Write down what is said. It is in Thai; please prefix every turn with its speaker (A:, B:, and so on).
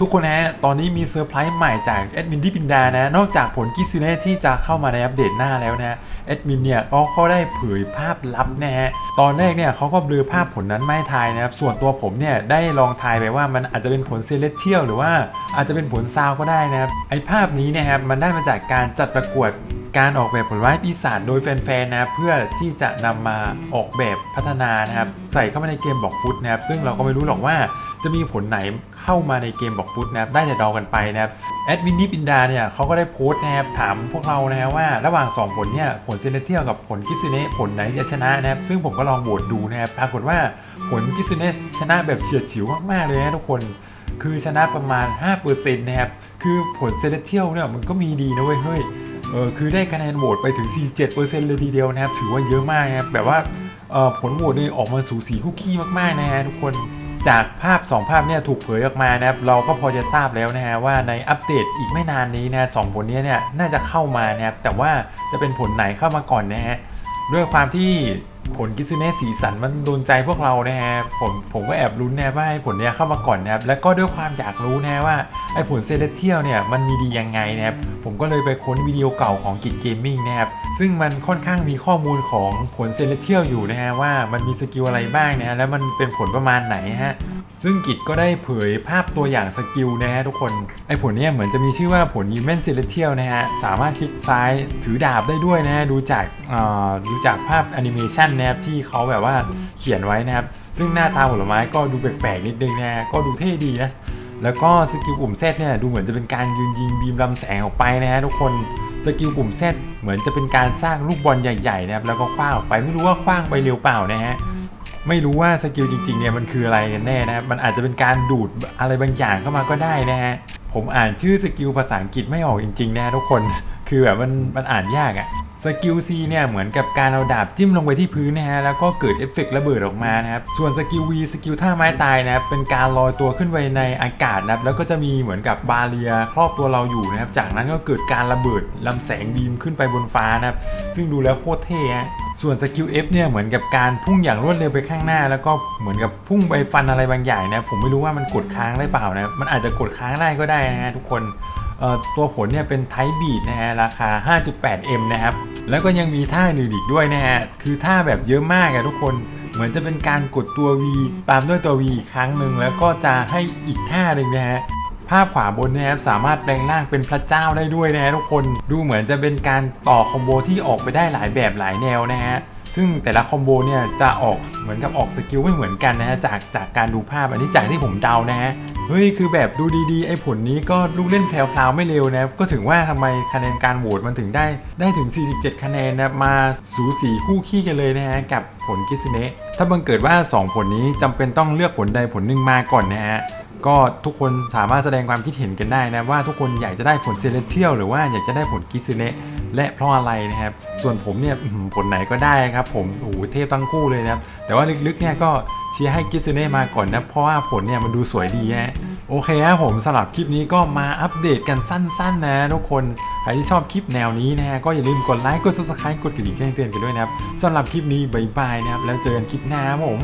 A: ทุกคนนะฮะตอนนี้มีเซอร์ไพรส์ใหม่จากแอดมินที่ปินดานะ นอกจากผลกิซิเน่ที่จะเข้ามาในอัปเดตหน้าแล้วนะแอดมินเนี่ยก็เขาได้เผยภาพลับนะฮะ ตอนแรกเนี่ยเขาก็เบลอภาพผลนั้นไม่ทายนะครับ ส่วนตัวผมเนี่ยได้ลองทายไปว่ามันอาจจะเป็นผลเซเลสเทียลหรือว่าอาจจะเป็นผลซาวก็ได้นะครับ ไอภาพนี้นะครับมันได้มาจากการจัดประกวด การออกแบบผลไม้ปีศาจโดยแฟนๆนะเพื่อที่จะนำมาออกแบบพัฒนานะครับใส่เข้ามาในเกมบอกฟุตนะครับซึ่งเราก็ไม่รู้หรอกว่าจะมีผลไหนเข้ามาในเกมบอกฟุตนะครับได้แต่เดากันไปนะครับแอดมินนิปินดาเนี่ยเขาก็ได้โพสต์นะครับถามพวกเรานะว่าระหว่าง 2 ผลเนี่ยผลเซเลเทียลกับผลกิซิเนะผลไหนจะชนะนะครับซึ่งผมก็ลองโหวตดูนะครับปรากฏว่าผลกิซิเนะชนะแบบเฉียดฉิวมากๆเลยนะทุกคนคือชนะประมาณ5%นะครับคือผลเซเลเทียลเนี่ยมันก็มีดีนะเว้ยเฮ้ย เออคือได้คะแนนโหวตไปถึง 47%เลยทีเดียวนะครับ ถือว่าเยอะมากนะครับ แบบว่าผลโหวตเนี่ยออกมาสูสีคุกกี้มากๆนะฮะทุกคนจากภาพ 2 ภาพเนี่ยถูกเผยออกมานะครับเราก็พอจะทราบแล้วนะฮะว่าในอัปเดตอีกไม่นานนี้นะสองผลเนี้ยเนี่ยน่าจะเข้ามานะครับแต่ว่าจะเป็นผลไหนเข้ามาก่อนนะฮะด้วยความที่ ผลกิซึเน่สีสันมันโดนใจพวกเรานะฮะผมผมก็แอบลุ้นนะว่าให้ผลเนี้ยเข้ามาก่อนนะครับแล้วก็ด้วยความอยากรู้นะว่าไอ้ผลเซเลเทียลเนี่ยมันมีดียังไงนะครับผมก็เลยไปค้นวิดีโอเก่าของกิจเกมมิ่งนะครับซึ่งมันค่อนข้างมีข้อมูลของผลเซเลเทียลอยู่นะฮะว่ามันมีสกิลอะไรบ้างนะฮะแล้วมันเป็นผลประมาณไหนฮะซึ่งกิจก็ได้เผยภาพตัวอย่างสกิลนะฮะทุกคน ไอ้ผลเนี้ยเหมือนจะมีชื่อว่าผล e v e n t Celestial นะฮะสามารถคลิกซ้ายถือดาบได้ด้วยนะฮะดูจากอ่าดูจากภาพแอนิเมชันนะครับที่เขาแบบว่าเขียนไว้นะครับ ซึ่งหน้าตาผลไม้ก็ดูแปลกๆนิดนึงนะก็ดูเท่ดีนะแล้วก็สกิลปุ่ม Z เนี่ยดูเหมือนจะเป็นการยืนยิงบีมลำแสงออกไปนะฮะทุกคนสกิลปุ่ม Z เหมือนจะเป็นการสร้างลูกบอลใหญ่ๆนะครับแล้วก็คว้างออกไปไม่รู้ว่าคว้างไปเร็วเปล่านะฮะไม่รู้ว่าสกิลจริงๆเนี่ยมันคืออะไรกันแน่นะครับมันอาจจะเป็นการดูดอะไรบางอย่างเข้ามาก็ได้นะฮะผมอ่านชื่อสกิลภาษาอังกฤษไม่ออกจริงๆนะทุกคน คือแบบมันมันอ่านยากอะ สกิล C เนี่ยเหมือนกับการเอาดาบจิ้มลงไปที่พื้นนะฮะแล้วก็เกิดเอฟเฟกต์ระเบิดออกมานะครับส่วนสกิล V สกิลท่าไม้ตายนะครับเป็นการลอยตัวขึ้นไปในอากาศนะครับแล้วก็จะมีเหมือนกับบาเรียครอบตัวเราอยู่นะครับจากนั้นก็เกิดการระเบิดลำแสงบีมขึ้นไปบนฟ้านะครับซึ่งดูแล้วโคตรเท่ฮะส่วนสกิล F เนี่ยเหมือนกับการพุ่งอย่างรวดเร็วไปข้างหน้า แล้วก็เหมือนกับพุ่งไปฟันอะไรบางอย่างนะผมไม่รู้ว่ามันกดค้างได้เปล่านะมันอาจจะกดค้างได้ก็ได้นะฮะทุกคนเอ่อตัวผลเนี่ยเป็นไทบีดนะฮะราคา 5.8M นะครับ แล้วก็ยังมีท่าอื่นอีกด้วยนะฮะ คือท่าแบบเยอะมากอะทุกคน เหมือนจะเป็นการกดตัว V ตามด้วยตัว V อีกครั้งหนึ่งแล้วก็จะให้อีกท่าหนึ่งนะฮะภาพขวาบนนะครับสามารถแปลงร่างเป็นพระเจ้าได้ด้วยนะฮะทุกคนดูเหมือนจะเป็นการต่อคอมโบที่ออกไปได้หลายแบบหลายแนวนะฮะซึ่งแต่ละคอมโบเนี่ยจะออกเหมือนกับออกสกิลไม่เหมือนกันนะฮะจากจากการดูภาพอันนี้จากที่ผมเดานะฮะ เฮ้ยคือแบบดูดีๆ ไอ้ผลนี้ก็ลูกเล่นแพลวๆไม่เร็วนะครับก็ถึงว่าทำไมคะแนนการโหวตมันถึงได้ได้ถึง 47 คะแนนนะมาสูสีคู่ขี้กันเลยนะฮะกับผลกิสเนะถ้าบังเกิดว่า 2 ผลนี้จำเป็นต้องเลือกผลใดผลหนึ่งมาก่อนนะฮะ ก็ทุกคนสามารถแสดงความคิดเห็นกันได้นะว่าทุกคนอยากจะได้ผลเซเลเทียลหรือว่าอยากจะได้ผลกิซึเนะและเพราะอะไรนะครับ ส่วนผมเนี่ยผลไหนก็ได้ครับผมโอ้โหเทพตั้งคู่เลยนะครับ แต่ว่าลึกๆเนี่ยก็เชียร์ให้กิซึเนะมาก่อนนะ เพราะว่าผลเนี่ยมันดูสวยดีฮะโอเคครับผมสำหรับคลิปนี้ก็มาอัปเดตกันสั้น ๆ นะทุกคนใครที่ชอบคลิปแนวนี้นะฮะก็อย่าลืมกดไลค์กด subscribe กดกระดิ่งแจ้งเตือนกันด้วยนะครับสำหรับคลิปนี้บายบายนะครับแล้วเจอกันคลิปหน้าครับผม